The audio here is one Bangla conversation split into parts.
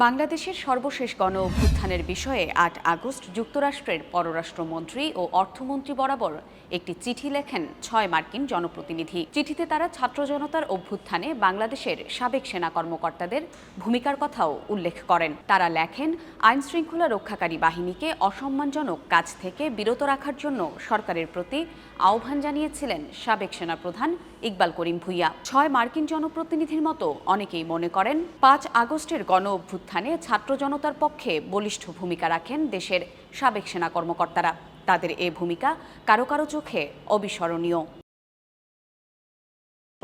বাংলাদেশের সর্বশেষ গণ অভ্যুত্থানের বিষয়ে আট আগস্ট যুক্তরাষ্ট্রের পররাষ্ট্রমন্ত্রী ও অর্থমন্ত্রী বরাবর একটি চিঠি লেখেন ছয় মার্কিন জনপ্রতিনিধি। চিঠিতে তারা ছাত্র জনতার অভ্যুত্থানে বাংলাদেশের সাবেক সেনা কর্মকর্তাদের ভূমিকার কথাও উল্লেখ করেন। তারা লেখেন আইন শৃঙ্খলা রক্ষাকারী বাহিনীকে অসম্মানজনক কাজ থেকে বিরত রাখার জন্য সরকারের প্রতি আহ্বান জানিয়েছিলেন সাবেক সেনাপ্রধান ইকবাল করিম ভুইয়া। ছয় মার্কিন জনপ্রতিনিধির মতো অনেকেই মনে করেন, পাঁচ আগস্টের গণ অভ্যুত্থানে ছাত্র জনতার পক্ষে বলিষ্ঠ ভূমিকা রাখেন দেশের সাবেক সেনা কর্মকর্তারা। তাদের এ ভূমিকা কারও কারও চোখে অবিস্মরণীয়।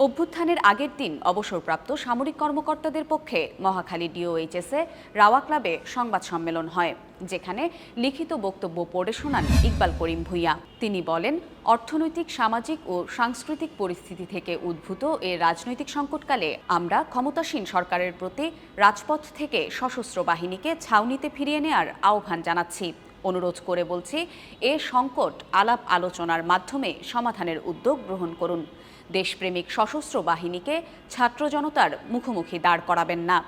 অভ্যুত্থানের আগের দিন অবসরপ্রাপ্ত সামরিক কর্মকর্তাদের পক্ষে মহাখালী ডিওএইচএসে রাওয়া ক্লাবে সংবাদ সম্মেলন হয়, যেখানে লিখিত বক্তব্য পড়ে শোনান ইকবাল করিম ভুইয়া। তিনি বলেন, অর্থনৈতিক, সামাজিক ও সাংস্কৃতিক পরিস্থিতি থেকে উদ্ভূত এ রাজনৈতিক সংকটকালে আমরা ক্ষমতাসীন সরকারের প্রতি রাজপথ থেকে সশস্ত্র বাহিনীকে ছাউনিতে ফিরিয়ে নেয়ার আহ্বান জানাচ্ছি। অনুরোধ করে বলছি, এ সংকট আলাপ আলোচনার মাধ্যমে সমাধানের উদ্যোগ গ্রহণ করুন। দেশপ্রেমিক সশস্ত্র বাহিনীকে ছাত্র জনতার মুখোমুখি দাঁড় করাবেন না।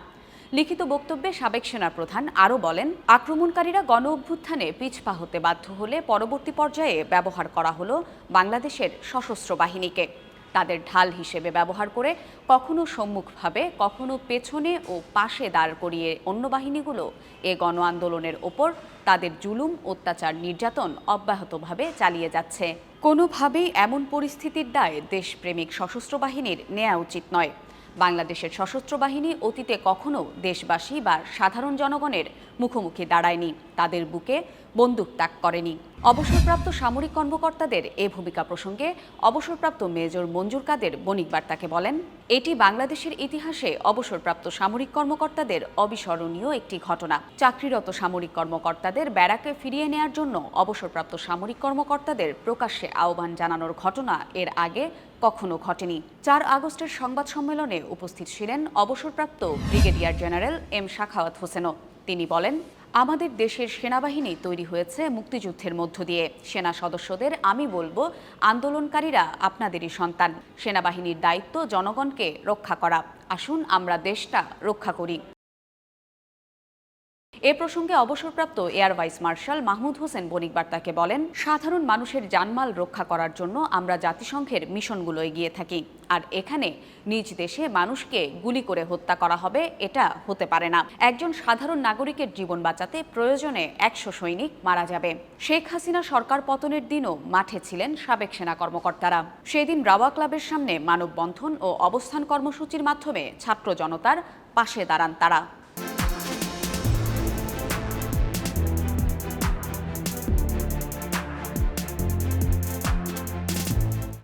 লিখিত বক্তব্যে সাবেক সেনাপ্রধান আরও বলেন, আক্রমণকারীরা গণ অভ্যুত্থানে পিছপা হতে বাধ্য হলে পরবর্তী পর্যায়ে ব্যবহার করা হলো বাংলাদেশের সশস্ত্র বাহিনীকে। তাদের ঢাল হিসেবে ব্যবহার করে কখনো সম্মুখভাবে, কখনো পেছনে ও পাশে দাঁড় করিয়ে অন্য বাহিনীগুলো এ গণ আন্দোলনের ওপর তাদের জুলুম, অত্যাচার, নির্যাতন অব্যাহতভাবে চালিয়ে যাচ্ছে। কোনোভাবেই এমন পরিস্থিতির দায় দেশপ্রেমিক সশস্ত্র বাহিনীর নেওয়া উচিত নয়। বাংলাদেশের সশস্ত্র বাহিনী অতীতে কখনো দেশবাসী বা সাধারণ জনগণের মুখোমুখি দাঁড়ায়নি। তাদের বুকে বন্দুক তাক করেনি। অবসরপ্রাপ্ত সামরিক কর্মকর্তাদের এ ভূমিকা প্রসঙ্গে অবসরপ্রাপ্ত মেজর মঞ্জুর কাদের বণিক বার্তাকে বলেন, এটি বাংলাদেশের ইতিহাসে অবসরপ্রাপ্ত সামরিক কর্মকর্তাদের অবিস্মরণীয় একটি ঘটনা। চাকরিরত সামরিক কর্মকর্তাদের ব্যারাকে ফিরিয়ে নেয়ার জন্য অবসরপ্রাপ্ত সামরিক কর্মকর্তাদের প্রকাশ্যে আহ্বান জানানোর ঘটনা এর আগে কখনো ঘটেনি। চার আগস্টের সংবাদ সম্মেলনে উপস্থিত ছিলেন অবসরপ্রাপ্ত ব্রিগেডিয়ার জেনারেল এম শাখাওয়াত হোসেনও। তিনি বলেন আমাদের দেশের সেনাবাহিনী তৈরি হয়েছে মুক্তিযুদ্ধের মধ্য দিয়ে। সেনা সদস্যদের আমি বলব, আন্দোলনকারীরা আপনাদেরই সন্তান। সেনাবাহিনীর দায়িত্ব জনগণকে রক্ষা করা। আসুন আমরা দেশটা রক্ষা করি। এ প্রসঙ্গে অবসরপ্রাপ্ত air vice marshal Mahmud Hossain Bonik বার্তাকে বলেন, সাধারণ মানুষের জানমাল রক্ষা করার জন্য আমরা জাতিসংঘের মিশনগুলো এগিয়ে থাকি। আর এখানে নিজ দেশে মানুষকে গুলি করে হত্যা করা হবে, এটা হতে পারে না। একজন সাধারণ নাগরিকের জীবন বাঁচাতে প্রয়োজনে একশো সৈনিক মারা যাবে। শেখ হাসিনা সরকার পতনের দিনও মাঠে ছিলেন সাবেক সেনা কর্মকর্তারা। সেদিন রাওয়া ক্লাবের সামনে মানববন্ধন ও অবস্থান কর্মসূচির মাধ্যমে ছাত্র জনতার পাশে দাঁড়ান তারা।